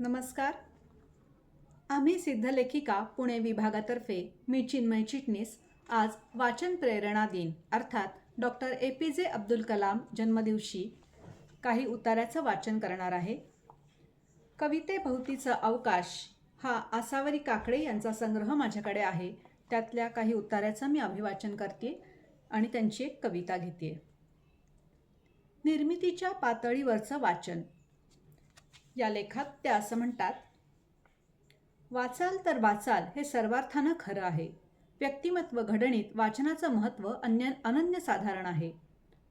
नमस्कार. आम्ही सिद्धलेखिका पुणे विभागातर्फे मी चिन्मय चिटणीस. आज वाचन प्रेरणा दिन अर्थात डॉक्टर ए पी जे अब्दुल कलाम जन्मदिवशी काही उताऱ्याचं वाचन करणार आहे. कवितेभोवतीचा अवकाश हा आसावरी काकडे यांचा संग्रह माझ्याकडे आहे. त्यातल्या काही उताऱ्याचं मी अभिवाचन करते आणि त्यांची एक कविता घेते. निर्मितीच्या पातळीवरचं वाचन. या लेखात त्या असं म्हणतात वाचाल तर वाचाल हे सर्वार्थानं खरं आहे. व्यक्तिमत्व घडणीत वाचनाचं महत्त्व अन्य अनन्यसाधारण आहे.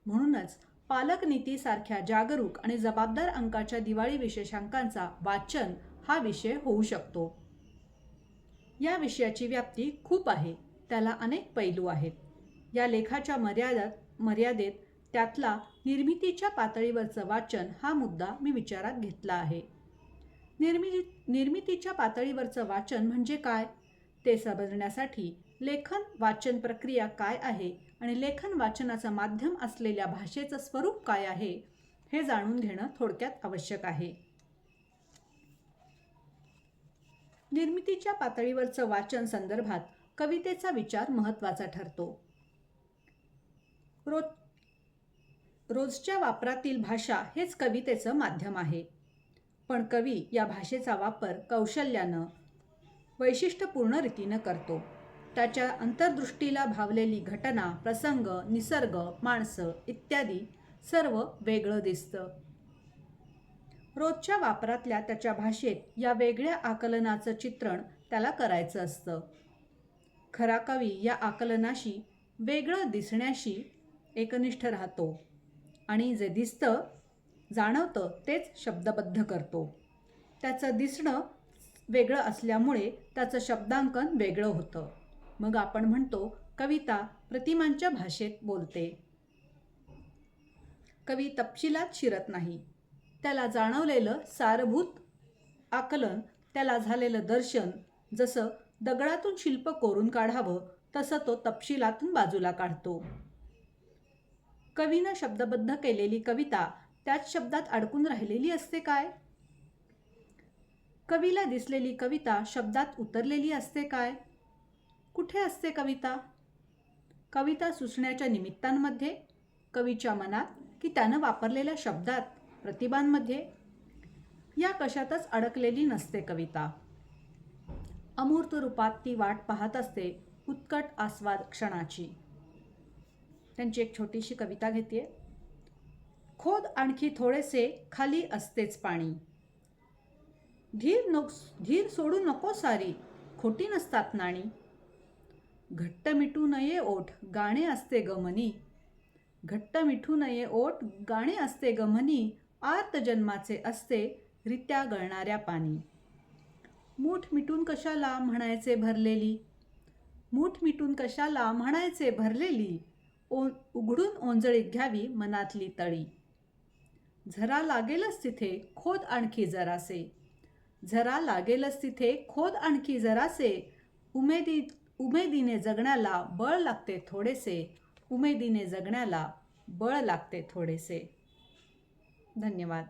म्हणूनच पालक नीतीसारख्या जागरूक आणि जबाबदार अंकाच्या दिवाळी विशेषांकांचा वाचन हा विषय होऊ शकतो. या विषयाची व्याप्ती खूप आहे. त्याला अनेक पैलू आहेत. या लेखाच्या मर्यादात मर्यादेत त्यातला निर्मितीच्या पातळीवरचं वाचन हा मुद्दा मी विचारात घेतला आहे. निर्मिती निर्मितीच्या पातळीवरचं वाचन म्हणजे काय? ते समजण्यासाठी लेखन वाचन प्रक्रिया काय आहे आणि लेखन वाचनाचं माध्यम असलेल्या भाषेचं स्वरूप काय आहे हे जाणून घेणं थोडक्यात आवश्यक आहे. निर्मितीच्या पातळीवरचं वाचन संदर्भात कवितेचा विचार महत्त्वाचा ठरतो. रोज रोजच्या वापरातील भाषा हेच कवितेचं माध्यम आहे. पण कवी या भाषेचा वापर कौशल्यानं वैशिष्ट्यपूर्ण रीतीनं करतो. त्याच्या अंतर्दृष्टीला भावलेली घटना प्रसंग निसर्ग माणसं इत्यादी सर्व वेगळं दिसतं. रोजच्या वापरातल्या त्याच्या भाषेत या वेगळ्या आकलनाचं चित्रण त्याला करायचं असतं. खरा कवी या आकलनाशी वेगळं दिसण्याशी एकनिष्ठ राहतो. आणि जे दिसतं जाणवतं तेच शब्दबद्ध करतो. त्याचं दिसणं वेगळं असल्यामुळे त्याचं शब्दांकन वेगळं होतं. मग आपण म्हणतो कविता प्रतिमांच्या भाषेत बोलते. कवी तपशिलात शिरत नाही. त्याला जाणवलेलं सारभूत आकलन त्याला झालेलं दर्शन जसं दगडातून शिल्प कोरून काढावं तसं तो तपशिलातून बाजूला काढतो. कवीनं शब्दबद्ध केलेली कविता त्याच शब्दात अडकून राहिलेली असते काय? कवीला दिसलेली कविता शब्दात उतरलेली असते काय? कुठे असते कविता? कविता सुचण्याच्या निमित्तांमध्ये कवीच्या मनात की त्यानं वापरलेल्या शब्दात प्रतिभांमध्ये? या कशातच अडकलेली नसते कविता. अमूर्त रूपात ती वाट पाहत असते उत्कट आस्वाद क्षणाची. त्यांची एक छोटीशी कविता घेते खोद आणखी थोडेसे खाली असतेच पाणी. धीर नको धीर सोडू नको सारी खोटी नसतात नाणी. घट्ट मिटू नये ओठ गाणे असते गमनी. घट्ट मिठू नये ओठ गाणे असते गमनी. आर्त जन्माचे असते रित्या गळणाऱ्या पाणी. मूठ मिटून कशाला म्हणायचे भरलेली? मूठ मिटून कशाला म्हणायचे भरलेली? ओ उघडून ओंजळीत घ्यावी मनातली तळी. झरा लागेलच तिथे खोद आणखी जरासे. झरा लागेलच तिथे खोद आणखी जरासे. उमेदी उमेदीने जगण्याला बळ लागते थोडेसे. उमेदीने जगण्याला बळ लागते थोडेसे. धन्यवाद.